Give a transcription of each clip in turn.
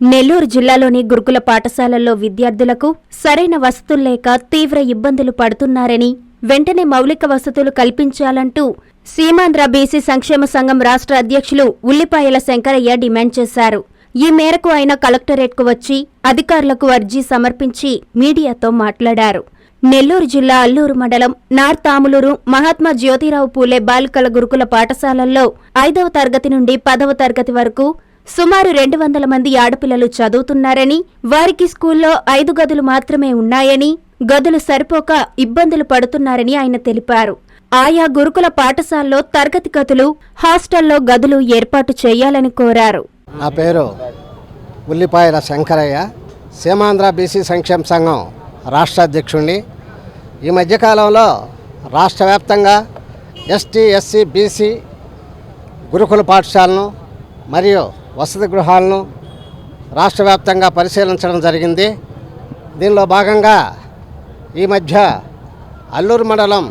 నెల్లూరు జిల్లాలోని గురుకుల పాఠశాలల్లో విద్యార్థులకు సరైన వసతులు లేక తీవ్ర ఇబ్బందులు పడుతున్నారని వెంటనే మౌలిక వసతులు కల్పించాలంటూ సీమాంధ్ర బీసీ సంక్షేమ సంఘం రాష్ట్ర అధ్యక్షులు ఉల్లిపాయల శంకరయ్య డిమాండ్ చేశారు. ఈ మేరకు ఆయన కలెక్టరేట్కు వచ్చి అధికారులకు అర్జీ సమర్పించి మీడియాతో మాట్లాడారు. నెల్లూరు జిల్లా అల్లూరు మండలం నార్త్ ఆములూరు మహాత్మా జ్యోతిరావు పూలే బాలికల గురుకుల పాఠశాలల్లో ఐదవ తరగతి నుండి పదవ తరగతి వరకు సుమారు రెండు వందల మంది ఆడపిల్లలు చదువుతున్నారని వారికి స్కూల్లో ఐదు గదులు మాత్రమే ఉన్నాయని గదులు సరిపోక ఇబ్బందులు పడుతున్నారని ఆయన తెలిపారు. ఆయా గురుకుల పాఠశాలలో తరగతి గదులు హాస్టల్లో గదులు ఏర్పాటు చేయాలని కోరారు. నా పేరు ఉల్లిపాయల శంకరయ్య. సీమాంధ్ర బీసీ సంక్షేమ సంఘం రాష్ట్ర అధ్యక్షుణ్ణి. ఈ మధ్యకాలంలో రాష్ట్ర వ్యాప్తంగా ఎస్టీ ఎస్సీ బీసీ గురుకుల పాఠశాలను మరియు వసతి గృహాలను రాష్ట్ర వ్యాప్తంగా పరిశీలించడం జరిగింది. దీనిలో భాగంగా ఈ మధ్య అల్లూరు మండలం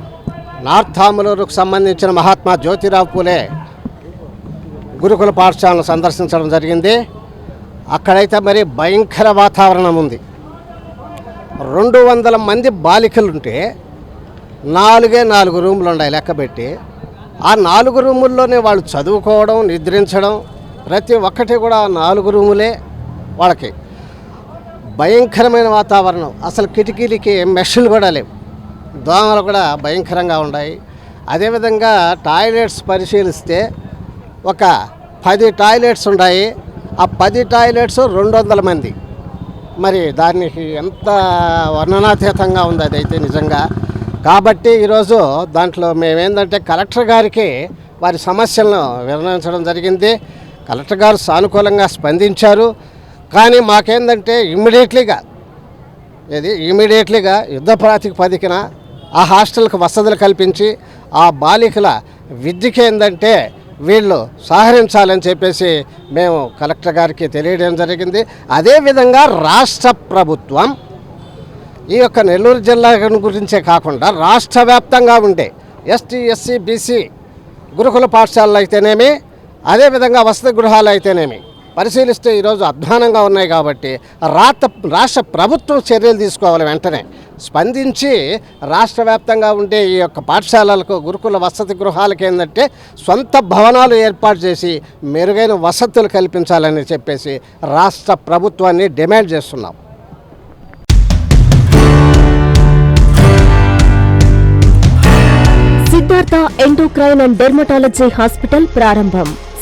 నార్త్ ఆములూరుకు సంబంధించిన మహాత్మా జ్యోతిరావు పూలే గురుకుల పాఠశాలను సందర్శించడం జరిగింది. అక్కడైతే మరి భయంకర వాతావరణం ఉంది. రెండు వందల మంది బాలికలుంటే నాలుగే నాలుగు రూములు ఉన్నాయి లెక్కబెట్టి. ఆ నాలుగు రూముల్లోనే వాళ్ళు చదువుకోవడం నిద్రించడం ప్రతి ఒక్కటి కూడా నాలుగు రూములే వాళ్ళకి. భయంకరమైన వాతావరణం. అసలు కిటికీలకి మెషిన్లు కూడా లేవు. దోమలు కూడా భయంకరంగా ఉన్నాయి. అదేవిధంగా టాయిలెట్స్ పరిశీలిస్తే ఒక పది టాయిలెట్స్ ఉన్నాయి. ఆ పది టాయిలెట్స్ రెండు వందల మంది. మరి దానికి ఎంత వర్ణనాతీతంగా ఉంది అదైతే నిజంగా. కాబట్టి ఈరోజు దాంట్లో మేమేందంటే కలెక్టర్ గారికి వారి సమస్యలను వివరించడం జరిగింది. కలెక్టర్ గారు సానుకూలంగా స్పందించారు. కానీ మాకేందంటే ఇమ్మీడియట్లీగా ఇది ఇమీడియట్లీగా యుద్ధ ప్రాతిపదికన ఆ హాస్టల్కి వసతులు కల్పించి ఆ బాలికల విద్యకి ఏంటంటే వీళ్ళు సహకరించాలని చెప్పేసి మేము కలెక్టర్ గారికి తెలియడం జరిగింది. అదేవిధంగా రాష్ట్ర ప్రభుత్వం ఈ యొక్క నెల్లూరు జిల్లా గురించే కాకుండా రాష్ట్ర వ్యాప్తంగా ఉండే ఎస్టీ ఎస్సీ బీసీ గురుకుల పాఠశాలలు అయితేనేమి అదేవిధంగా వసతి గృహాలు అయితేనేమి పరిశీలిస్తే ఈరోజు అధ్వానంగా ఉన్నాయి కాబట్టి రాత రాష్ట్ర ప్రభుత్వం చర్యలు తీసుకోవాలి వెంటనే. స్పందించి రాష్ట్ర వ్యాప్తంగా ఉండే ఈ యొక్క పాఠశాలలకు గురుకుల వసతి గృహాలకు ఏంటంటే సొంత భవనాలు ఏర్పాటు చేసి మెరుగైన వసతులు కల్పించాలని చెప్పేసి రాష్ట్ర ప్రభుత్వాన్ని డిమాండ్ చేస్తున్నాం. Siddhartha endocrine and dermatology hospital ప్రారంభం.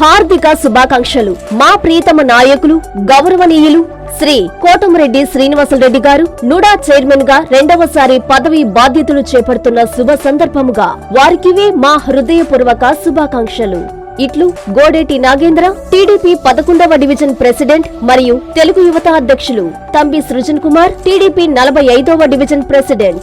హార్దిక శుభాకాంక్షలు. మా ప్రీతమ నాయకులు గౌరవనీయులు శ్రీ కోటమిరెడ్డి శ్రీనివాసరెడ్డి గారు నుడా చైర్మన్గా రెండవసారి పదవి బాధ్యతలు చేపడుతున్న శుభ సందర్భముగా వారికివే మా హృదయపూర్వక శుభాకాంక్షలు. ఇట్లు గోడేటి నాగేంద్ర టీడీపీ పదకొండవ డివిజన్ ప్రెసిడెంట్ మరియు తెలుగు యువత అధ్యక్షులు. తంబి సృజన్ కుమార్ టీడీపీ నలభై ఐదవ డివిజన్ ప్రెసిడెంట్.